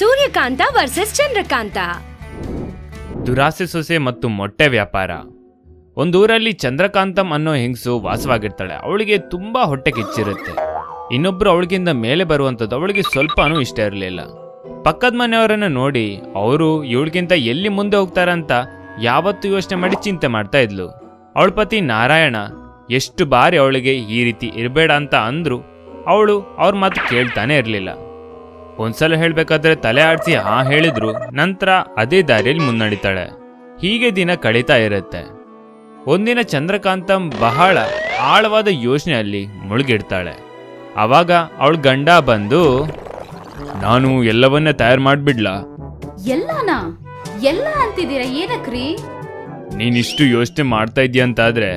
Suryakanta versus Chandrakanta. ದುರಾಸೆ, ಸೊಸೆ ಮತ್ತು ಮೊಟ್ಟೆ ವ್ಯಾಪಾರ. ಒಂದೂರಲ್ಲಿ ಚಂದ್ರಕಾಂತಂ ಅನ್ನೋ ಹೆಂಗಸು ವಾಸವಾಗಿರ್ತಾಳೆ. ಅವಳಿಗೆ ತುಂಬಾ ಹೊಟ್ಟೆ ಕಿಚ್ಚಿರುತ್ತೆ. ಇನ್ನೊಬ್ರು ಅವಳಿಗಿಂತ ಮೇಲೆ ಬರುವಂಥದ್ದು ಅವಳಿಗೆ ಸ್ವಲ್ಪನೂ ಇಷ್ಟ ಇರಲಿಲ್ಲ. ಪಕ್ಕದ ಮನೆಯವರನ್ನ ನೋಡಿ, ಅವರು ಇವಳಿಗಿಂತ ಎಲ್ಲಿ ಮುಂದೆ ಹೋಗ್ತಾರಂತ ಯಾವತ್ತೂ ಯೋಚನೆ ಮಾಡಿ ಚಿಂತೆ ಮಾಡ್ತಾ ಇದ್ಲು. ಅವಳ ಪತಿ ನಾರಾಯಣ, ಎಷ್ಟು ಬಾರಿ ಅವಳಿಗೆ ಈ ರೀತಿ ಇರಬೇಡ ಅಂತ ಅಂದ್ರು, ಅವಳು ಅವ್ರ ಮಾತು ಕೇಳ್ತಾನೆ ಇರಲಿಲ್ಲ. ಒಂದ್ಸಲ ಹೇಳಬೇಕಾದ್ರೆ ತಲೆ ಆಡಿಸಿ ಹಾ ಹೇಳಿದ್ರು ನಂತರ ಅದೇ ದಾರಿಯಲ್ಲಿ ಮುನ್ನಡೀತಾಳೆ. ಹೀಗೆ ದಿನ ಕಳೀತಾ ಇರುತ್ತೆ. ಒಂದಿನ ಚಂದ್ರಕಾಂತಂ ಬಹಳ ಆಳವಾದ ಯೋಚನೆಯಲ್ಲಿ ಮುಳುಗಿಡ್ತಾಳೆ. ಅವಾಗ ಅವಳ ಗಂಡ ಬಂದು ನಾನು ಎಲ್ಲವನ್ನ ತಯಾರು ಮಾಡ್ಬಿಡ್ಲಾ. ಎಲ್ಲಾನ? ಎಲ್ಲ ಅಂತಿದ್ದೀರಾ ಏನಕ್ರಿ? ನೀನಿಷ್ಟು ಯೋಚನೆ ಮಾಡ್ತಾ ಇದೀಯ ಅಂತಾದ್ರೆ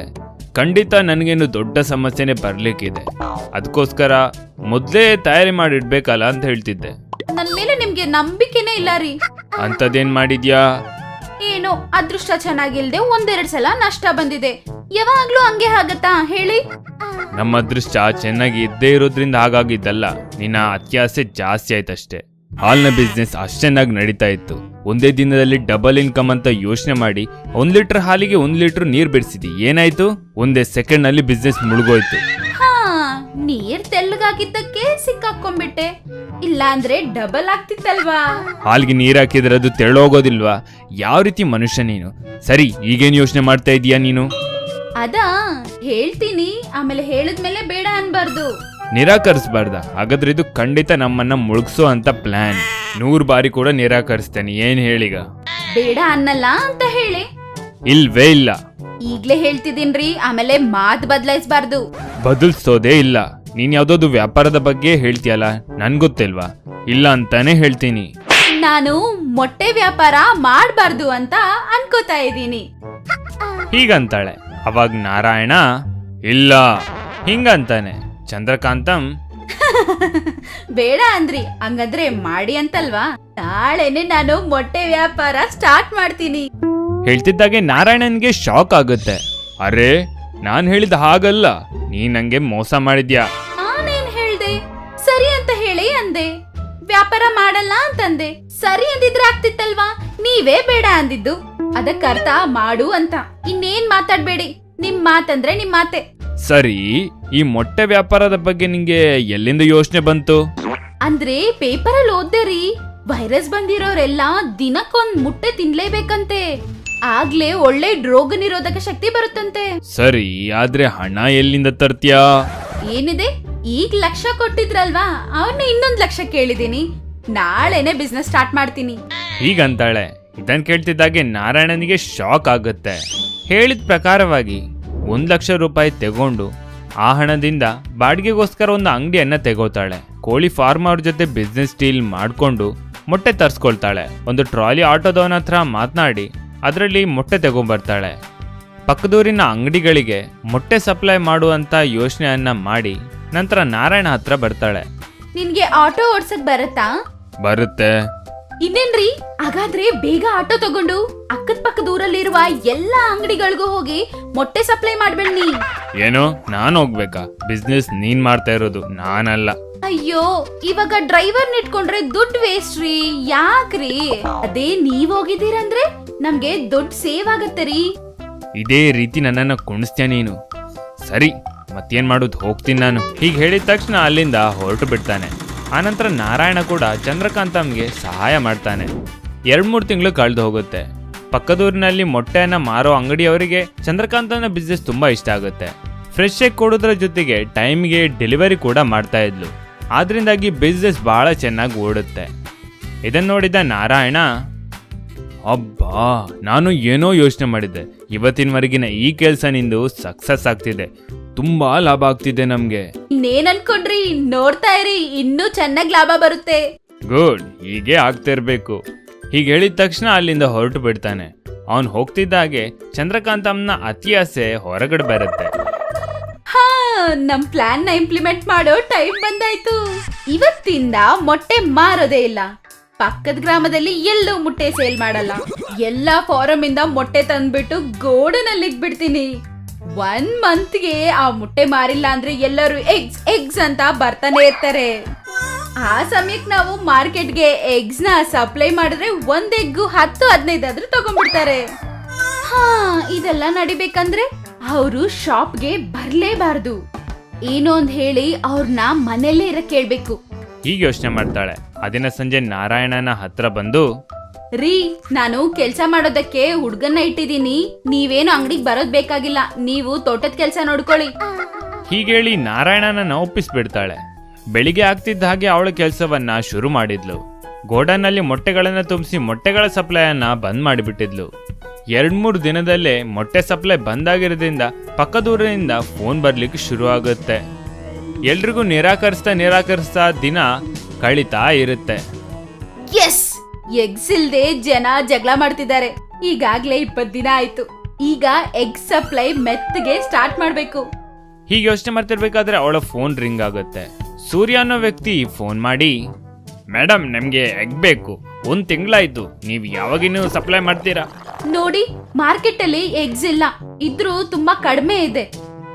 ಖಂಡಿತ ನನಗೇನು ದೊಡ್ಡ ಸಮಸ್ಯೆನೇ ಬರ್ಲಿಕ್ಕಿದೆ. ಅದಕ್ಕೋಸ್ಕರ ಮೊದಲೇ ತಯಾರಿ ಮಾಡಿಡ್ಬೇಕಲ್ಲ ಅಂತ ಹೇಳ್ತಿದ್ದೆ. ನನ್ ಮೇಲೆ ನಿಮ್ಗೆ ನಂಬಿಕೆನೇ ಇಲ್ಲ ರೀ. ಅಂಥದ್ದೇನ್ ಮಾಡಿದ್ಯಾ? ಏನೋ ಅದೃಷ್ಟ ಚೆನ್ನಾಗಿಲ್ದೆ ಒಂದೆರಡ್ ಸಲ ನಷ್ಟ ಬಂದಿದೆ. ಯಾವಾಗ್ಲೂ ಹಂಗೆ ಆಗತ್ತಾ ಹೇಳಿ? ನಮ್ಮ ಅದೃಷ್ಟ ಚೆನ್ನಾಗಿ ಇದ್ದೇ ಇರೋದ್ರಿಂದ ಹಾಗಾಗಿದ್ದಲ್ಲ. ನಿನ್ನ ಅತ್ಯಾಸೆ ಜಾಸ್ತಿ ಆಯ್ತಷ್ಟೇ. ಹಾಲ್ನ ಬಿಸ್ನೆಸ್ ಅಷ್ಟು ಚೆನ್ನಾಗಿ ನಡೀತಾ ಇತ್ತು. ಒಂದೇ ದಿನದಲ್ಲಿ ಡಬಲ್ ಇನ್ಕಮ್ ಅಂತ ಯೋಚನೆ ಮಾಡಿ ಒಂದ್ ಲೀಟರ್ ಹಾಲಿಗೆ ಒಂದ್ ಲೀಟರ್ ನೀರ್ ಬಿಡಿಸಿದಿ ಏನಾಯ್ತು? ಒಂದೇ ಸೆಕೆಂಡ್ನಲ್ಲಿ ಬಿಸ್ನೆಸ್ ಮುಳುಗೋಯ್ತು. ಹಾ ನೀರ್ ತೆಳ್ಳಗಾಗಿದ್ದಕ್ಕೆ ಸಿಕ್ಕಾಕೊಂಡ್ಬಿಟ್ಟೆ. ಇಲ್ಲ ಅಂದ್ರೆ ಡಬಲ್ ಆಗ್ತಿತ್ತಲ್ವಾ? ಹಾಲ್ಗೆ ನೀರ್ ಹಾಕಿದ್ರೆ ಅದು ತೆಳ್ಳೋಗೋದಿಲ್ವಾ? ಯಾವ ರೀತಿ ಮನುಷ್ಯ ನೀನು? ಸರಿ ಈಗೇನ್ ಯೋಚನೆ ಮಾಡ್ತಾ ಇದೀಯಾ ನೀನು? ಅದಾ ಹೇಳ್ತೀನಿ. ಆಮೇಲೆ ಹೇಳಿದ್ಮೇಲೆ ಬೇಡ ಅನ್ಬಾರ್ದು. ನಿರಾಕರಿಸಬಾರ್ದ. ಹಾಗಾದ್ರೆ ಇದು ಖಂಡಿತ ನಮ್ಮನ್ನ ಮುಳುಗಿಸೋ ಅಂತ ಪ್ಲಾನ್ ನೂರು ಬಾರಿ ಕೂಡ ನಿರಾಕರಿಸ್ತೇನೆ. ಏನ್ ಹೇಳಿಗ? ಬೇಡ ಅನ್ನಲ್ಲ ಅಂತ ಹೇಳಿ. ಇಲ್ವೇ ಇಲ್ಲ. ಈಗ್ಲೇ ಹೇಳ್ತಿದ್ದೀನ್ರಿ ಆಮೇಲೆ ಮಾತ್ ಬದಲಾಯಿಸಬಾರ್ದು. ಬದಲ್ಸೋದೇ ಇಲ್ಲ. ನೀನ್ ಯಾವ್ದಾದ್ರು ವ್ಯಾಪಾರದ ಬಗ್ಗೆ ಹೇಳ್ತೀಯಲ್ಲ ನನ್ ಗೊತ್ತಿಲ್ವಾ? ಇಲ್ಲ ಅಂತಾನೆ ಹೇಳ್ತೀನಿ. ನಾನು ಮೊಟ್ಟೆ ವ್ಯಾಪಾರ ಮಾಡಬಾರ್ದು ಅಂತ ಅನ್ಕೋತಾ ಇದ್ದೀನಿ. ಹೀಗಂತಾಳೆ. ಅವಾಗ ನಾರಾಯಣ ಇಲ್ಲ ಹಿಂಗಂತಾನೆ. ಚಂದ್ರಕಾಂತಂ. ಬೇಡ ಅಂದ್ರಿ ಹಂಗಂದ್ರೆ ಮಾಡಿ ಅಂತಲ್ವಾ? ನಾಳೆನೆ ನಾನು ಮೊಟ್ಟೆ ವ್ಯಾಪಾರ ಸ್ಟಾರ್ಟ್ ಮಾಡ್ತೀನಿ. ಹೇಳ್ತಿದ್ದಾಗೆ ನಾರಾಯಣನ್ಗೆ ಶಾಕ್ ಆಗುತ್ತೆ. ಅರೆ ನಾನ್ ಹೇಳಿದ ಹಾಗಲ್ಲ. ನೀ ನಂಗೆ ಮೋಸ ಮಾಡಿದ್ಯಾ? ನಾನೇನ್ ಹೇಳ್ದೆ? ಸರಿ ಅಂತ ಹೇಳಿ ಅಂದೆ. ವ್ಯಾಪಾರ ಮಾಡಲ್ಲ ಅಂತಂದೆ. ಸರಿ ಅಂದಿದ್ರೆ ಆಗ್ತಿತ್ತಲ್ವಾ? ನೀವೇ ಬೇಡ ಅಂದಿದ್ದು. ಅದಕ್ಕರ್ಥ ಮಾಡು ಅಂತ. ಇನ್ನೇನ್ ಮಾತಾಡ್ಬೇಡಿ. ನಿಮ್ ಮಾತಂದ್ರೆ ನಿಮ್ ಮಾತೆ. ಸರಿ ಈ ಮೊಟ್ಟೆ ವ್ಯಾಪಾರದ ಬಗ್ಗೆ ನಿಂಗೆ ಎಲ್ಲಿಂದ ಯೋಚನೆ ಬಂತು? ಅಂದ್ರೆ ಪೇಪರಲ್ಲಿ ಓದ್ದೆ ರೀ. ವೈರಸ್ ಬಂದಿರೋರೆಲ್ಲ ದಿನಕ್ಕೊಂದ್ ಮೊಟ್ಟೆ ತಿನ್ಲೇಬೇಕಂತೆ. ಆಗ್ಲೇ ಒಳ್ಳೆ ರೋಗ ನಿರೋಧಕ ಶಕ್ತಿ ಬರುತ್ತಂತೆ. ಸರಿ ಆದ್ರೆ ಹಣ ಎಲ್ಲಿಂದ ತರ್ತೀಯಾ? ಏನಿದೆ? ಈಗ ಲಕ್ಷ ಕೊಟ್ಟಿದ್ರಲ್ವಾ? ಅವನ್ನ ಇನ್ನೊಂದ್ ಲಕ್ಷ ಕೇಳಿದೀನಿ. ನಾಳೆನೆ ಬಿಸ್ನೆಸ್ ಸ್ಟಾರ್ಟ್ ಮಾಡ್ತೀನಿ. ಹೀಗಂತಾಳೆ ಇದನ್ ಕೇಳ್ತಿದ್ದಾಗೆ ನಾರಾಯಣನಿಗೆ ಶಾಕ್ ಆಗುತ್ತೆ. ಹೇಳಿದ ಪ್ರಕಾರವಾಗಿ ಒಂದ್ ಲಕ್ಷ ರೂಪಾಯಿ ತಗೊಂಡು ಆ ಹಣದಿಂದ ಬಾಡಿಗೆಗೋಸ್ಕರ ಒಂದು ಅಂಗಡಿಯನ್ನು ತೆಗೋತಾಳೆ ಕೋಳಿ ಫಾರ್ಮ್ ಅವ್ರ ಜೊತೆ ಬಿಸ್ನೆಸ್ ಡೀಲ್ ಮಾಡಿಕೊಂಡು ಮೊಟ್ಟೆ ತರಿಸ್ಕೊಳ್ತಾಳೆ. ಒಂದು ಟ್ರಾಲಿ ಆಟೋದವನ ಹತ್ರ ಮಾತನಾಡಿ ಅದರಲ್ಲಿ ಮೊಟ್ಟೆ ತಗೊಂಬರ್ತಾಳೆ. ಪಕ್ಕದೂರಿನ ಅಂಗಡಿಗಳಿಗೆ ಮೊಟ್ಟೆ ಸಪ್ಲೈ ಮಾಡುವಂತ ಯೋಚನೆಯನ್ನ ಮಾಡಿ ನಂತರ ನಾರಾಯಣ ಹತ್ರ ಬರ್ತಾಳೆ. ನಿನ್ಗೆ ಆಟೋ ಓಡ್ಸಕ್ ಬರುತ್ತಾ? ಬರುತ್ತೆ. ಇನ್ನೇನ್ರಿ? ಹಾಗಾದ್ರೆ ಬೇಗ ಆಟೋ ತಗೊಂಡು ಅಕ್ಕದ ಪಕ್ಕದ ಊರಲ್ಲಿರುವ ಎಲ್ಲಾ ಅಂಗಡಿಗಳಿಗೂ ಹೋಗಿ ಮೊಟ್ಟೆ ಸಪ್ಲೈ ಮಾಡ್ಬೇಡಿ ಏನೋ? ನಾನು ಹೋಗ್ಬೇಕಾ? ಬಿಸ್ನೆಸ್ ನೀನ್ ಮಾಡ್ತಾ ಇರೋದು ನಾನಲ್ಲ. ಅಯ್ಯೋ ಇವಾಗ ಡ್ರೈವರ್ ನಿಟ್ಕೊಂಡ್ರೆ ದುಡ್ಡು ವೇಸ್ಟ್ ರೀ. ಯಾಕ್ರಿ? ಅದೇ ನೀವ್ ಹೋಗಿದ್ದೀರಂದ್ರೆ ನಮ್ಗೆ ದುಡ್ಡು ಸೇವ್ ಆಗತ್ತೆ ರೀ. ಇದೇ ರೀತಿ ನನ್ನನ್ನ ಕುಣಿಸ್ತೀಯ ನೀನು. ಸರಿ ಮತ್ತೇನ್ ಮಾಡೋದು ಹೋಗ್ತೀನಿ ನಾನು. ಹೀಗೆ ಹೇಳಿದ ತಕ್ಷಣ ಅಲ್ಲಿಂದ ಹೊರಟು ಬಿಡ್ತಾನೆ. ಆನಂತರ ನಾರಾಯಣ ಕೂಡ ಚಂದ್ರಕಾಂತಮ್ಗೆ ಸಹಾಯ ಮಾಡ್ತಾನೆ. ಎರಡು ಮೂರು ತಿಂಗಳು ಕಳೆದು ಹೋಗುತ್ತೆ. ಪಕ್ಕದೂರಿನಲ್ಲಿ ಮೊಟ್ಟೆಯನ್ನು ಮಾರೋ ಅಂಗಡಿಯವರಿಗೆ ಚಂದ್ರಕಾಂತನ ಬಿಸ್ನೆಸ್ ತುಂಬ ಇಷ್ಟ ಆಗುತ್ತೆ. ಫ್ರೆಶ್ ಆಗಿ ಕೊಡೋದ್ರ ಜೊತೆಗೆ ಟೈಮ್ಗೆ ಡೆಲಿವರಿ ಕೂಡ ಮಾಡ್ತಾ ಇದ್ಲು. ಆದ್ರಿಂದಾಗಿ ಬಿಸ್ನೆಸ್ ಬಹಳ ಚೆನ್ನಾಗಿ ಓಡುತ್ತೆ. ಇದನ್ನು ನೋಡಿದ ನಾರಾಯಣ, ಅಬ್ಬಾ, ನಾನು ಏನೋ ಯೋಚನೆ ಮಾಡಿದ್ದೆ. ಇವತ್ತಿನವರೆಗಿನ ಈ ಕೆಲಸ ನಿಂದು ಸಕ್ಸಸ್ ಆಗ್ತಿದೆ. ತುಂಬಾ ಲಾಭ ಆಗ್ತಿದೆ ನಮ್ಗೆ. ಇನ್ನೇನ್ ಅನ್ಕೊಂಡ್ರಿ ನೋಡ್ತಾ ಇರಿ ಇನ್ನೂ ಚೆನ್ನಾಗ್ ಲಾಭ ಬರುತ್ತೆ. ಗುಡ್ ಹೀಗೆ ಆಗ್ತಿರ್ಬೇಕು ಹೀಗೆ ಹೇಳಿದ ತಕ್ಷಣ ಅಲ್ಲಿಂದ ಹೊರಟು ಬಿಡ್ತಾನೆ. ಅವನು ಹೋಗ್ತಿದ್ದಾಗೆ ಚಂದ್ರಕಾಂತಮ್ನ ಅತಿ ಆಸೆ ಹೊರಗಡೆ ಬರುತ್ತೆ. ಹಾ ನಮ್ ಪ್ಲಾನ್ನ ಇಂಪ್ಲಿಮೆಂಟ್ ಮಾಡೋ ಟೈಮ್ ಬಂದಾಯ್ತು. ಇವತ್ತಿಂದ ಮೊಟ್ಟೆ ಮಾರೋದೇ ಇಲ್ಲ. ಪಕ್ಕದ ಗ್ರಾಮದಲ್ಲಿ ಎಲ್ಲೂ ಮೊಟ್ಟೆ ಸೇಲ್ ಮಾಡಲ್ಲ. ಎಲ್ಲಾ ಫಾರಂ ಇಂದ ಮೊಟ್ಟೆ ತಂದ್ಬಿಟ್ಟು ಗೋಡನಲ್ಲಿ ಇಟ್ಬಿಡ್ತೀನಿ ಒನ್ ಮಂತ್ಗೆ ಆ ಮೊಟ್ಟೆ ಮಾರಿಲ್ಲ ಅಂದ್ರೆ ಎಲ್ಲರೂ ಎಗ್ಸ್ ಎಗ್ಸ್ ಅಂತ ಬರ್ತಾನೆ ಇರ್ತಾರೆ. ಆ ಸಮಯಕ್ಕೆ ನಾವು ಮಾರ್ಕೆಟ್ಗೆ ಎಗ್ಸ್ನ ಸಪ್ಲೈ ಮಾಡಿದ್ರೆ ಒಂದ್ ಎಗ್ ಹತ್ತು ಹದಿನೈದಾದ್ರೂ ತಗೊಂಡ್ಬಿಡ್ತಾರೆ. ಹಾ, ಇದೆಲ್ಲ ನಡಿಬೇಕಂದ್ರೆ ಅವರು ಶಾಪ್ಗೆ ಬರ್ಲೇಬಾರ್ದು. ಏನೋ ಅಂತ ಹೇಳಿ ಅವ್ರನ್ನ ಮನೆಯಲ್ಲೇ ಇರಕ್ ಕೇಳ್ಬೇಕು ಹೀಗೆ ಯೋಚನೆ ಮಾಡ್ತಾಳೆ. ಆ ಸಂಜೆ ನಾರಾಯಣನ ಹತ್ರ ಬಂದು ರೀ ನಾನು ಕೆಲ್ಸ ಮಾಡೋದಕ್ಕೆ ಹುಡ್ಗನ್ನ ಇಟ್ಟಿದೀನಿ ನೀವೇನು ಅಂಗಡಿಗೆ ಬರೋದ್ ಬೇಕಾಗಿಲ್ಲ. ನೀವು ತೋಟದ ಕೆಲ್ಸ ನೋಡ್ಕೊಳ್ಳಿ. ಹೀಗೇಳಿ ನಾರಾಯಣನನ್ನ ಒಪ್ಪಿಸ್ಬಿಡ್ತಾಳೆ ಬೆಳಿಗ್ಗೆ ಆಗ್ತಿದ್ದ ಹಾಗೆ ಅವಳ ಕೆಲಸವನ್ನ ಶುರು ಮಾಡಿದ್ಲು. ಗೋಡನ್ನಲ್ಲಿ ಮೊಟ್ಟೆಗಳನ್ನ ತುಂಬಿಸಿ ಮೊಟ್ಟೆಗಳ ಸಪ್ಲೈಯನ್ನ ಬಂದ್ ಮಾಡಿಬಿಟ್ಟಿದ್ಲು. ಎರಡ್ ಮೂರು ದಿನದಲ್ಲೇ ಮೊಟ್ಟೆ ಸಪ್ಲೈ ಬಂದಾಗಿರೋದ್ರಿಂದ ಪಕ್ಕದೂರಿನಿಂದ ಫೋನ್ ಬರ್ಲಿಕ್ಕೆ ಶುರು ಆಗುತ್ತೆ. ಎಲ್ರಿಗೂ ನಿರಾಕರಿಸ್ತಾ ನಿರಾಕರಿಸ್ತಾ ದಿನ ಕಳೀತಾ ಇರುತ್ತೆ. ಎಸ್ ಎಗ್ಸ್ ಇಲ್ದೆ ಜನ ಜಗಳ ಮಾಡ್ತಿದ್ದಾರೆ. ಈಗಾಗ್ಲೇ ಇಪ್ಪತ್ ದಿನ ಆಯ್ತು. ಈಗ ಎಗ್ ಸಪ್ಲೈ ಮೆತ್ತಗೆ ಸ್ಟಾರ್ಟ್ ಮಾಡ್ಬೇಕು. ಹೀಗೆ ಯೋಚನೆ ಮಾಡ್ತಿರ್ಬೇಕಾದ್ರೆ ಅವಳ ಫೋನ್ ರಿಂಗ್ ಆಗುತ್ತೆ. ಸೂರ್ಯ ಅನ್ನೋ ವ್ಯಕ್ತಿ ಫೋನ್ ಮಾಡಿ ಮೇಡಮ್ ನಮಗೆ ಎಗ್ ಬೇಕು. ಒಂದು ತಿಂಗಳಾಯ್ತು. ನೀವು ಯಾವಾಗಿನೂ ಸಪ್ಲೈ ಮಾಡ್ತೀರಾ? ನೋಡಿ ಮಾರ್ಕೆಟ್ ಅಲ್ಲಿ ಎಗ್ಸ್ ಇಲ್ಲ. ಇದ್ರೂ ತುಂಬಾ ಕಡಿಮೆ ಇದೆ.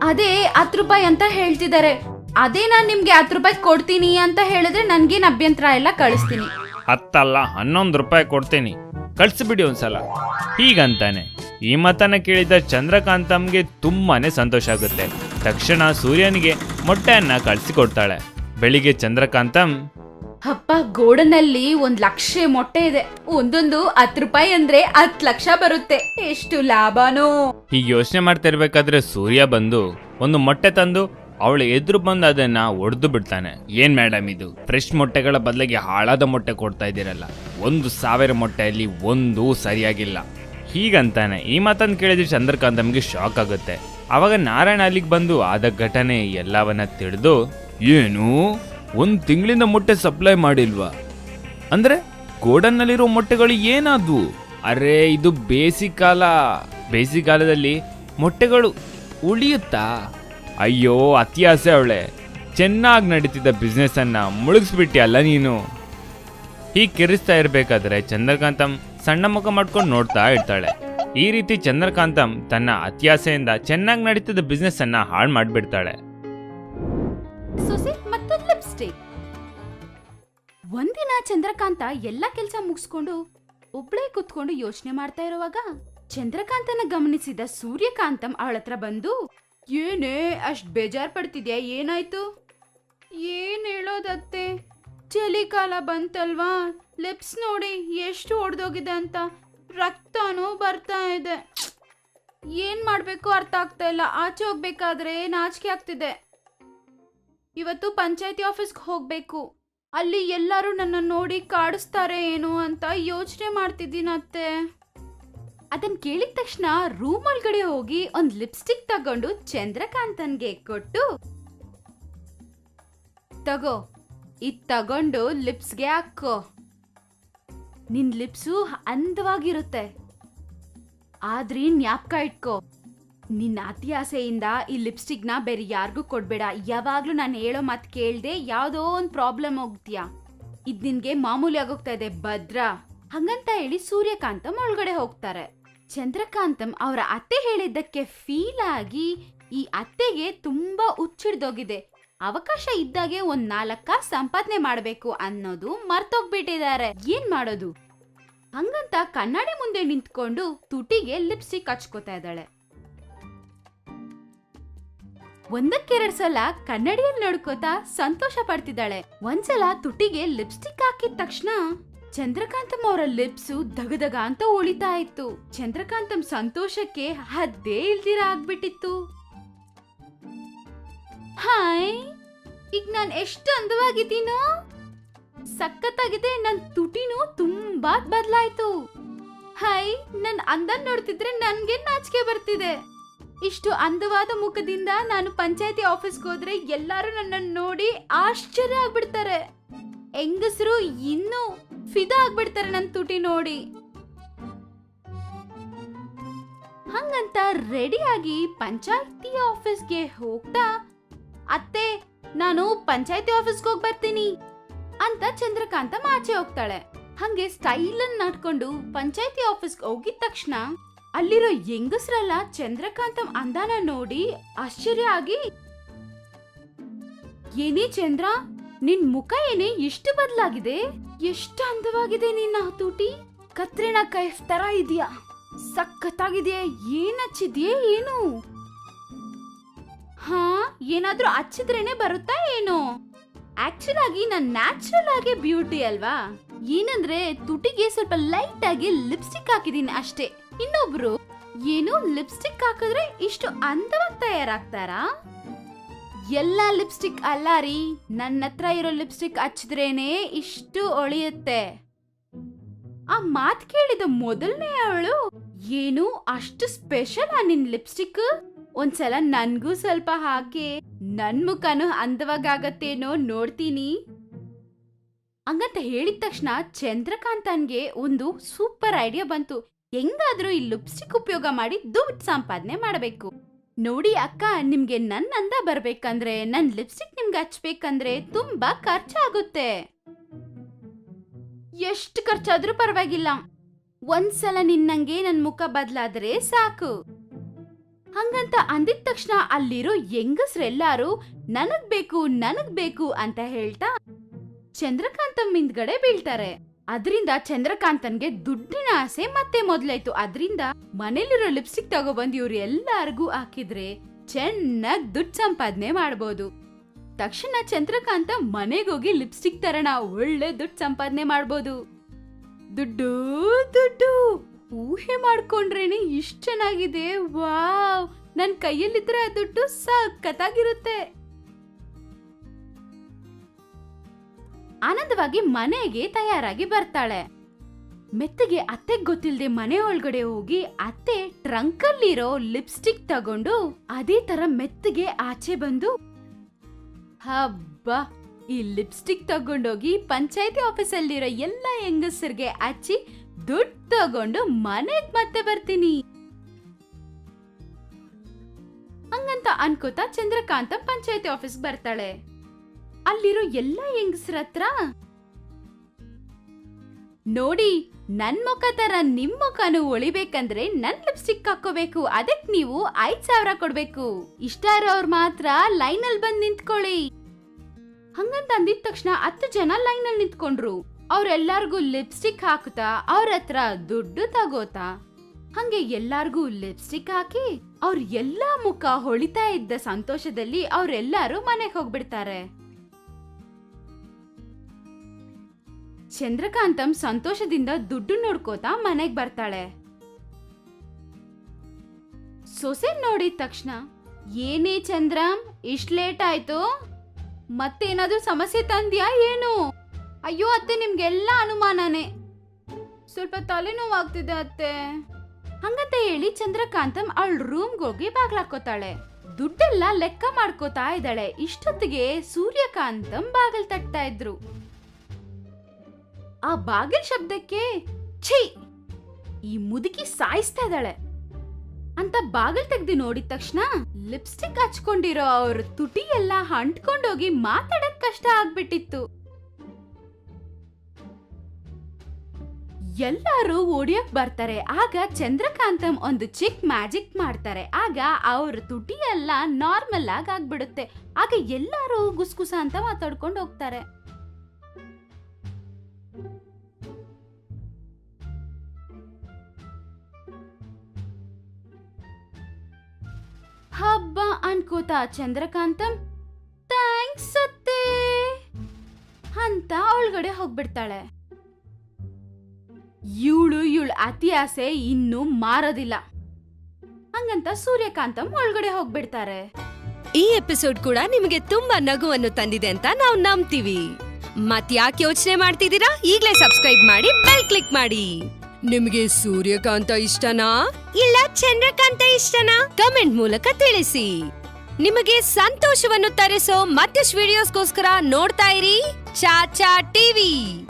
ಅದೇ ಹತ್ತು ರೂಪಾಯಿ ಅಂತ ಹೇಳ್ತಿದ್ದಾರೆ. ಅದೇ ನಾನ್ ನಿಮ್ಗೆ ಹತ್ತು ರೂಪಾಯಿ ಕೊಡ್ತೀನಿ ಅಂತ ಹೇಳಿದ್ರೆ ನನ್ಗೇನ್ ಅಭ್ಯಂತರ ಎಲ್ಲ ಕಳಿಸ್ತೀನಿ. ಹತ್ತಲ್ಲ ಹನ್ನೊಂದು ರೂಪಾಯಿ ಕೊಡ್ತೀನಿ. ಕಳ್ಸಿಬಿಡಿ ಒಂದ್ಸಲ. ಹೀಗಂತಾನೆ. ಈ ಮಾತನ್ನ ಕೇಳಿದ ಚಂದ್ರಕಾಂತಮ್ಗೆ ತುಂಬಾನೇ ಸಂತೋಷ ಆಗುತ್ತೆ. ತಕ್ಷಣ ಸೂರ್ಯನಿಗೆ ಮೊಟ್ಟೆಯನ್ನ ಕಳಿಸಿಕೊಡ್ತಾಳೆ ಬೆಳಿಗ್ಗೆ ಚಂದ್ರಕಾಂತಂ ಅಪ್ಪ ಗೋಡನಲ್ಲಿ ಒಂದ್ ಲಕ್ಷ ಮೊಟ್ಟೆ ಇದೆ. ಒಂದೊಂದು ಹತ್ತು ರೂಪಾಯಿ ಅಂದ್ರೆ ಹತ್ ಲಕ್ಷ ಬರುತ್ತೆ. ಎಷ್ಟು ಲಾಭನೋ. ಹೀಗೆ ಯೋಚನೆ ಮಾಡ್ತಾ ಇರ್ಬೇಕಾದ್ರೆ ಸೂರ್ಯ ಬಂದು ಒಂದು ಮೊಟ್ಟೆ ತಂದು ಅವಳ ಎದುರು ಬಂದು ಅದನ್ನ ಒಡೆದು ಬಿಡ್ತಾನೆ. ಏನ್ ಮೇಡಮ್ ಇದು? ಫ್ರೆಶ್ ಮೊಟ್ಟೆಗಳ ಬದಲಿಗೆ ಹಾಳಾದ ಮೊಟ್ಟೆ ಕೊಡ್ತಾ ಇದ್ದೀರಲ್ಲ. ಒಂದು ಸಾವಿರ ಮೊಟ್ಟೆಯಲ್ಲಿ ಒಂದು ಸರಿಯಾಗಿಲ್ಲ. ಹೀಗಂತಾನೆ. ಈ ಮಾತನ್ನು ಕೇಳಿದ್ರೆ ಚಂದ್ರಕಾಂತಮ್ಗೆ ಶಾಕ್ ಆಗುತ್ತೆ. ಅವಾಗ ನಾರಾಯಣ ಅಲ್ಲಿಗೆ ಬಂದು ಆದ ಘಟನೆ ಎಲ್ಲವನ್ನ ತಿಳಿದು, ಏನು? ಒಂದು ತಿಂಗಳಿಂದ ಮೊಟ್ಟೆ ಸಪ್ಲೈ ಮಾಡಿಲ್ವಾ? ಅಂದ್ರೆ ಗೋಡನ್ನಲ್ಲಿರೋ ಮೊಟ್ಟೆಗಳು ಏನಾದ್ವು? ಅರೆ, ಇದು ಬೇಸಿಗೆಕಾಲ ಬೇಸಿಗೆ ಕಾಲದಲ್ಲಿ ಮೊಟ್ಟೆಗಳು ಉಳಿಯುತ್ತಾ? ಅಯ್ಯೋ ಅತಿಯಾಸೆ ಅವಳೆ. ಚೆನ್ನಾಗಿ ನಡೀತಿದ್ದ ಬಿಸ್ನೆಸ್ಸನ್ನು ಮುಳುಗಿಸ್ಬಿಟ್ಟಿಯಲ್ಲ ನೀನು. ಹೀಗೆ ಕಿರಿಸ್ತಾ ಇರ್ಬೇಕಾದ್ರೆ ಚಂದ್ರಕಾಂತಂ ಸಣ್ಣ ಮುಖ ಮಾಡ್ಕೊಂಡು ನೋಡ್ತಾ ಇರ್ತಾಳೆ. ಈ ರೀತಿ ಚಂದ್ರಕಾಂತಂ ತನ್ನ ಅತ್ಯಾಸೆಯಿಂದ ಚೆನ್ನಾಗಿ ನಡೀತಿದ್ದ ಬಿಸ್ನೆಸ್ ಅನ್ನ ಹಾಳು ಮಾಡಿಬಿಡ್ತಾಳೆ. ಒಂದಿನ ಚಂದ್ರಕಾಂತ ಎಲ್ಲ ಕೆಲಸ ಮುಗಿಸ್ಕೊಂಡು ಒಬ್ಳೇ ಕುತ್ಕೊಂಡು ಯೋಚನೆ ಮಾಡ್ತಾ ಇರುವಾಗ ಚಂದ್ರಕಾಂತನ ಗಮನಿಸಿದ ಸೂರ್ಯಕಾಂತಂ ಅವಳತ್ರ ಬಂದು ಏನೇ? ಅಷ್ಟ್ ಬೇಜಾರ್ ಪಡ್ತಿದ್ಯಾ? ಏನಾಯ್ತು? ಏನ್ ಹೇಳೋದತ್ತೆ? ಚಳಿಕಾಲ ಬಂತಲ್ವಾ? ಲಿಪ್ಸ್ ನೋಡಿ ಎಷ್ಟು ಒಡೆದೋಗಿದೆ ಅಂತ. ರಕ್ತನೂ ಬರ್ತಾ ಇದೆ. ಏನ್ ಮಾಡ್ಬೇಕು ಅರ್ಥ ಆಗ್ತಾ ಇಲ್ಲ. ಆಚೆ ಹೋಗ್ಬೇಕಾದ್ರೆ ನಾಚಿಕೆ ಆಗ್ತಿದೆ. ಇವತ್ತು ಪಂಚಾಯತಿ ಆಫೀಸ್ಗೆ ಹೋಗ್ಬೇಕು. ಅಲ್ಲಿ ಎಲ್ಲರೂ ನನ್ನ ನೋಡಿ ಕಾಡಿಸ್ತಾರೆ ಏನು ಅಂತ ಯೋಚನೆ ಮಾಡ್ತಿದ್ದೀನತ್ತೆ. ಅದನ್ ಕೇಳಿದ ತಕ್ಷಣ ರೂಮ್ ಒಳಗಡೆ ಹೋಗಿ ಒಂದ್ ಲಿಪ್ಸ್ಟಿಕ್ ತಗೊಂಡು ಚಂದ್ರಕಾಂತನ್ಗೆ ಕೊಟ್ಟು, ತಗೋ, ಇದ್ ತಗೊಂಡು ಲಿಪ್ಸ್ಗೆ ಹಾಕೋ. ನಿನ್ ಲಿಪ್ಸು ಅಂದವಾಗಿರುತ್ತೆ. ಆದ್ರೆ ಜ್ಞಾಪಕ ಇಟ್ಕೋ. ನಿನ್ನ ಅತಿ ಆಸೆಯಿಂದ ಈ ಲಿಪ್ಸ್ಟಿಕ್ನ ಬೇರೆ ಯಾರಿಗೂ ಕೊಡ್ಬೇಡ. ಯಾವಾಗ್ಲೂ ನಾನು ಹೇಳೋ ಮಾತು ಕೇಳ್ದೆ ಯಾವುದೋ ಒಂದು ಪ್ರಾಬ್ಲಮ್ ಹೋಗ್ತೀಯಾ. ಇದು ನಿನ್ಗೆ ಮಾಮೂಲಿ ಆಗೋಗ್ತಾ ಇದೆ, ಭದ್ರ. ಹಂಗಂತ ಹೇಳಿ ಸೂರ್ಯಕಾಂತ ಒಳಗಡೆ ಹೋಗ್ತಾರೆ. ಚಂದ್ರಕಾಂತಂ ಅವರ ಅತ್ತೆ ಹೇಳಿದ್ದಕ್ಕೆ ಫೀಲ್ ಆಗಿ ಈ ಅತ್ತೆಗೆ ತುಂಬಾ ಹುಚ್ಚಿಡ್ದೋಗಿದೆ. ಅವಕಾಶ ಇದ್ದಾಗೆ ಒಂದ್ ನಾಲ್ಕ ಸಂಪಾದನೆ ಮಾಡ್ಬೇಕು ಅನ್ನೋದು ಮರ್ತೋಗ್ಬಿಟ್ಟಿದ್ದಾರೆ. ಏನ್ ಮಾಡೋದು? ಹಂಗಂತ ಕನ್ನಡಿ ಮುಂದೆ ನಿಂತ್ಕೊಂಡು ತುಟಿಗೆ ಲಿಪ್ಸ್ಟಿಕ್ ಹಚ್ಕೋತಾ ಇದ್ದಾಳೆ. ಒಂದಕ್ಕೆರಡ್ ಸಲ ಕನ್ನಡಿಯಲ್ಲಿ ನೋಡ್ಕೋತಾ ಸಂತೋಷ ಪಡ್ತಿದ್ದಾಳೆ. ಒಂದ್ಸಲ ತುಟಿಗೆ ಲಿಪ್ಸ್ಟಿಕ್ ಹಾಕಿದ ತಕ್ಷಣ ಚಂದ್ರಕಾಂತಂ ಅವರ ಲಿಪ್ಸು ದಗದಗ ಅಂತ ಉಳಿತಾ ಇತ್ತು. ಚಂದ್ರಕಾಂತಂ ಸಂತೋಷಕ್ಕೆ ಹದ್ದೇ ಇಲ್ದಿರ ಆಗ್ಬಿಟ್ಟಿತ್ತು. ಹಾಯ್, ಈಗ ನಾನ್ ಎಷ್ಟು ಅಂದವಾಗಿದ್ದೀನೋ? ಸಖತ್ತಾಗಿದೆ, ನನ್ ತುಟಿನೂ ತುಂಬಾ ಬದ್ಲಾಯ್ತು. ಹಾಯ್, ನನ್ ಅಂದ ನೋಡ್ತಿದ್ರೆ ನನ್ಗೆ ನಾಚಿಕೆ ಬರ್ತಿದೆ. ಇಷ್ಟು ಅಂದವಾದ ಮುಖದಿಂದ ನಾನು ಪಂಚಾಯತಿ ಆಫೀಸ್ಗೆ ಹೋದ್ರೆ ಎಲ್ಲರೂ ನನ್ನನ್ನು ನೋಡಿ ಆಶ್ಚರ್ಯ ಆಗ್ಬಿಡ್ತಾರೆ. ಹೆಂಗಸರು ಇನ್ನೂ ಫಿದಾ ಆಗ್ಬಿಡ್ತಾರೆ ನನ್ನ ತುಟಿ ನೋಡಿ. ಹಂಗಂತ ರೆಡಿಯಾಗಿ ಪಂಚಾಯತಿ ಆಫೀಸ್ಗೆ ಹೋಗ್ತಾ, ಅತ್ತೆ, ನಾನು ಪಂಚಾಯತಿ ಆಫೀಸ್ಗೆ ಹೋಗಿ ಬರ್ತೀನಿ ಅಂತ ಚಂದ್ರಕಾಂತ ಮಾಚೆ ಹೋಗ್ತಾಳೆ. ಹಂಗೆ ಸ್ಟೈಲ್ ಅನ್ನ ನಡ್ಕೊಂಡು ಪಂಚಾಯತಿ ಆಫೀಸ್ಗೆ ಹೋಗಿದ ತಕ್ಷಣ ಅಲ್ಲಿರೋ ಹೆಂಗಸ್ರೆಲ್ಲ ಚಂದ್ರಕಾಂತ ಅಂದಾನ ನೋಡಿ ಆಶ್ಚರ್ಯ ಆಗಿ, ಏನೇ ಚಂದ್ರ, ನಿನ್ ಮುಖ ಏನೇ ಇಷ್ಟು ಬದಲಾಗಿದೆ? ಎಷ್ಟು ಅಂದವಾಗಿದೆ ನಿನ್ನ ಹತೋಟಿ ಕತ್ರಿನಾ ಕೈಫ್ ತರ ಇದೆಯಾ? ಸಖತ್ತಾಗಿದೆಯಾ? ಏನ್ ಹಚ್ಚಿದ್ಯೇ ಏನು? ಹಾ, ಏನಾದ್ರೂ ಹಚ್ಚಿದ್ರೇನೆ ಬರುತ್ತಾ ಏನು? ಆಕ್ಚುಲ್ ಆಗಿ ನನ್ ನ್ಯಾಚುರಲ್ ಆಗಿ ಬ್ಯೂಟಿ ಅಲ್ವಾ? ಏನಂದ್ರೆ ತುಟಿಗೆ ಸ್ವಲ್ಪ ಲೈಟ್ ಆಗಿ ಲಿಪ್ಸ್ಟಿಕ್ ಹಾಕಿದೀನಿ ಅಷ್ಟೇ. ಇನ್ನೊಬ್ರು, ಏನು ಲಿಪ್ಸ್ಟಿಕ್ ಹಾಕಿದ್ರೆ ಇಷ್ಟು ಅಂದವಾಗಿ ತಯಾರಾಗ್ತಾರಾ? ಎಲ್ಲ ಲಿಪ್ಸ್ಟಿಕ್ ಅಲ್ಲ ರೀ ನನ್ನ ಹತ್ರ ಇರೋ ಲಿಪ್ಸ್ಟಿಕ್ ಹಚ್ಚಿದ್ರೇನೆ ಇಷ್ಟು ಒಳಿಯುತ್ತೆ. ಆ ಮಾತ್ ಕೇಳಿದ ಮೊದಲನೇ ಅವಳು, ಏನು, ಅಷ್ಟು ಸ್ಪೆಷಲ್ ಆ ನಿನ್ ಲಿಪ್ಸ್ಟಿಕ್? ಒಂದ್ಸಲ ನನ್ಗೂ ಸ್ವಲ್ಪ ಹಾಕಿ, ನನ್ ಮುಖನು ಅಂದವಾಗತ್ತೇನೋ ನೋಡ್ತೀನಿ. ಹಂಗಂತ ಹೇಳಿದ ತಕ್ಷಣ ಚಂದ್ರಕಾಂತನ್ಗೆ ಒಂದು ಸೂಪರ್ ಐಡಿಯಾ ಬಂತು. ಹೆಂಗಾದ್ರೂ ಈ ಲಿಪ್ಸ್ಟಿಕ್ ಉಪಯೋಗ ಮಾಡಿ ದುಡ್ಡು ಸಂಪಾದನೆ ಮಾಡಬೇಕು. ನೋಡಿ ಅಕ್ಕ, ನಿಮ್ಗೆ ನನ್ನ ಅಂದ ಬರ್ಬೇಕಂದ್ರೆ, ನನ್ ಲಿಪ್ಸ್ಟಿಕ್ ನಿಮ್ಗೆ ಹಚ್ಬೇಕಂದ್ರೆ ತುಂಬಾ ಖರ್ಚಾಗುತ್ತೆ. ಎಷ್ಟು ಖರ್ಚಾದ್ರೂ ಪರವಾಗಿಲ್ಲ. ಒಂದ್ಸಲ ನಿನ್ನಂಗೆ ನನ್ ಮುಖ ಬದಲಾದ್ರೆ ಸಾಕು. ಹಂಗಂತ ಅಂದಿದ ತಕ್ಷಣ ಅಲ್ಲಿರೋ ಹೆಂಗಸ್ರೆಲ್ಲಾರು, ನನಗ್ ಬೇಕು ನನಗ್ ಬೇಕು ಅಂತ ಹೇಳ್ತಾ ಚಂದ್ರಕಾಂತಮ್ ಹಿಂದ್ಗಡೆ ಬೀಳ್ತಾರೆ. ಅದರಿಂದ ಚಂದ್ರಕಾಂತನ್ಗೆ ದುಡ್ಡಿನ ಆಸೆ ಮತ್ತೆ ಮೊದಲಾಯ್ತು. ಅದರಿಂದ ಮನೇಲಿರೋ ಲಿಪ್ಸ್ಟಿಕ್ ತಗೊಬಂದು ಇವ್ರು ಎಲ್ಲಾರ್ಗೂ ಹಾಕಿದ್ರೆ ಚೆನ್ನಾಗ್ ದುಡ್ಡು ಸಂಪಾದನೆ ಮಾಡ್ಬೋದು. ತಕ್ಷಣ ಚಂದ್ರಕಾಂತ ಮನೆಗೋಗಿ ಲಿಪ್ಸ್ಟಿಕ್ ತರಣ, ಒಳ್ಳೆ ದುಡ್ಡು ಸಂಪಾದನೆ ಮಾಡ್ಬೋದು. ದುಡ್ಡು ದುಡ್ಡು, ಊಹೆ ಮಾಡ್ಕೊಂಡ್ರೇನೆ ಇಷ್ಟ ಚೆನ್ನಾಗಿದೆ. ವಾವ್! ನನ್ನ ಕೈಯಲ್ಲಿದ್ರೆ ಆ ದುಡ್ಡು ಸಖತ್ತಾಗಿರುತ್ತೆ. ಆನಂದವಾಗಿ ಮನೆಗೆ ತಯಾರಾಗಿ ಬರ್ತಾಳೆ. ಮೆತ್ತಗೆ ಅತ್ತೆಗ್ ಗೊತ್ತಿಲ್ಲದೆ ಮನೆ ಒಳಗಡೆ ಹೋಗಿ ಅತ್ತೆ ಟ್ರಂಕಲ್ಲಿರೋ ಲಿಪ್ಸ್ಟಿಕ್ ತಗೊಂಡು ಅದೇ ತರ ಮೆತ್ತಗೆ ಆಚೆ ಬಂದು, ಹಬ್ಬ, ಈ ಲಿಪ್ಸ್ಟಿಕ್ ತಗೊಂಡೋಗಿ ಪಂಚಾಯತಿ ಆಫೀಸಲ್ಲಿರೋ ಎಲ್ಲ ಹೆಂಗಸರಿಗೆ ಹಚ್ಚಿ ದುಡ್ಡು ತಗೊಂಡು ಮನೆಗ್ ಮತ್ತೆ ಬರ್ತೀನಿ. ಹಂಗಂತ ಅನ್ಕೋತಾ ಚಂದ್ರಕಾಂತ ಪಂಚಾಯತಿ ಆಫೀಸ್ ಬರ್ತಾಳೆ. ಅಲ್ಲಿರೋ ಎಲ್ಲ ಹೆಂಗಸ್ರ ಹತ್ರ? ನೋಡಿ, ನನ್ ಮುಖ ತರ ನಿಮ್ ಮುಖನು ಒಳಿಬೇಕಂದ್ರೆ ನನ್ ಲಿಪ್ಸ್ಟಿಕ್ ಹಾಕೋಬೇಕು ಅದಕ್ ನೀವು ಐದ್ ಸಾವಿರ ಕೊಡ್ಬೇಕು. ಇಷ್ಟ ಇರೋರ್ ಮಾತ್ರ ಲೈನ್ ಅಲ್ಲಿ ಬಂದ್ ನಿಂತ್ಕೊಳ್ಳಿ. ಹಂಗಂತ ಅಂದಿದ ತಕ್ಷಣ ಹತ್ತು ಜನ ಲೈನ್ ಅಲ್ಲಿ ನಿಂತ್ಕೊಂಡ್ರು. ಅವ್ರೆಲ್ಲಾರ್ಗೂ ಲಿಪ್ಸ್ಟಿಕ್ ಹಾಕುತ್ತಾ, ಅವ್ರ ಹತ್ರ ದುಡ್ಡು ತಗೋತಾ. ಹಂಗೆ ಎಲ್ಲಾರ್ಗೂ ಲಿಪ್ಸ್ಟಿಕ್ ಹಾಕಿ, ಅವ್ರ ಎಲ್ಲಾ ಮುಖ ಹೊಳಿತಾ ಇದ್ದ ಸಂತೋಷದಲ್ಲಿ ಅವ್ರೆಲ್ಲಾರು ಮನೆಗ್ ಹೋಗ್ಬಿಡ್ತಾರೆ. ಚಂದ್ರಕಾಂತಂ ಸಂತೋಷದಿಂದ ದುಡ್ಡು ನೋಡ್ಕೋತಾ ಮನೆಗೆ ಬರ್ತಾಳೆ. ಸೊಸೆ ನೋಡಿದ ತಕ್ಷಣ, ಏನೇ ಚಂದ್ರಂ ಇಷ್ಟು ಲೇಟ್ ಆಯ್ತು? ಮತ್ತೇನಾದ್ರೂ ಸಮಸ್ಯೆ ತಂದ್ಯಾ ಏನು? ಅಯ್ಯೋ ಅತ್ತೆ, ನಿಮ್ಗೆಲ್ಲ ಅನುಮಾನನೇ. ಸ್ವಲ್ಪ ತಲೆನೋವಾಗ್ತಿದೆ ಅತ್ತೆ. ಹಂಗಂತ ಹೇಳಿ ಚಂದ್ರಕಾಂತಂ ಅವಳ ರೂಮ್ಗೆ ಹೋಗಿ ಬಾಗ್ಲಾಕೋತಾಳೆ ದುಡ್ಡೆಲ್ಲ ಲೆಕ್ಕ ಮಾಡ್ಕೋತಾ ಇದ್ದಾಳೆ. ಇಷ್ಟೊತ್ತಿಗೆ ಸೂರ್ಯಕಾಂತಂ ಬಾಗಿಲ್ ತಟ್ತಾ ಇದ್ರು. ಆ ಬಾಗಿಲ್ ಶಬ್ದಕ್ಕೆ ಛೀ! ಈ ಮುದುಕಿ ಸಾಯಿಸ್ತಾ ಇದ್ದಾಳೆ. ಅಂತ ಬಾಗಿಲ್ ತೆಗ್ದು ನೋಡಿದ ತಕ್ಷಣ ಲಿಪ್ಸ್ಟಿಕ್ ಹಚ್ಕೊಂಡಿರೋ ಅವ್ರ ತುಟಿ ಎಲ್ಲ ಅಂಟ್ಕೊಂಡೋಗಿ ಮಾತಾಡಕ್ ಕಷ್ಟ ಆಗ್ಬಿಟ್ಟಿತ್ತು. ಎಲ್ಲರೂ ಓಡಿಯಕ್ ಬರ್ತಾರೆ. ಆಗ ಚಂದ್ರಕಾಂತಂ ಒಂದು ಚಿಕ್ ಮ್ಯಾಜಿಕ್ ಮಾಡ್ತಾರೆ. ಆಗ ಅವ್ರ ತುಟಿ ಎಲ್ಲ ನಾರ್ಮಲ್ ಆಗಿ ಆಗ್ಬಿಡುತ್ತೆ. ಆಗ ಎಲ್ಲರೂ ಗುಸ್ಗುಸ ಅಂತ ಮಾತಾಡ್ಕೊಂಡು ಹೋಗ್ತಾರೆ. ಹಬ್ಬ ಅನ್ಕೋತ ಚಂದ್ರಕಾಂತಂ, ಥ್ಯಾಂಕ್ಸ್ ಅತ್ತೆ ಅಂತ ಒಳಗಡೆ ಹೋಗ್ಬಿಡ್ತಾಳೆ. ಇವಳು ಇವಳು ಅತಿ ಆಸೆ ಇನ್ನು ಮಾರೋದಿಲ್ಲ ಹಂಗಂತ ಸೂರ್ಯಕಾಂತಂ ಒಳಗಡೆ ಹೋಗ್ಬಿಡ್ತಾರೆ. ಈ ಎಪಿಸೋಡ್ ಕೂಡ ನಿಮಗೆ ತುಂಬಾ ನಗುವನ್ನು ತಂದಿದೆ ಅಂತ ನಾವು ನಂಬ್ತೀವಿ. ಮತ್ ಯಾಕೆ ಯೋಚನೆ ಮಾಡ್ತಿದ್ದೀರಾ? ಈಗಲೇ ಸಬ್ಸ್ಕ್ರೈಬ್ ಮಾಡಿ ಬೆಲ್ ಕ್ಲಿಕ್ ಮಾಡಿ. ನಿಮಗೆ ಸೂರ್ಯಕಾಂತ ಇಷ್ಟನಾ? ಇಲ್ಲ, ಚಂದ್ರಕಾಂತ ಇಷ್ಟನಾ? ಕಮೆಂಟ್ ಮೂಲಕ ತಿಳಿಸಿ. ನಿಮಗೆ ಸಂತೋಷವನ್ನು ತರಿಸೋ ಮತ್ತಷ್ಟು ವಿಡಿಯೋಸ್ಗೋಸ್ಕರ ನೋಡ್ತಾ ಇರಿ. ಚಾಚಾ ಟಿವಿ.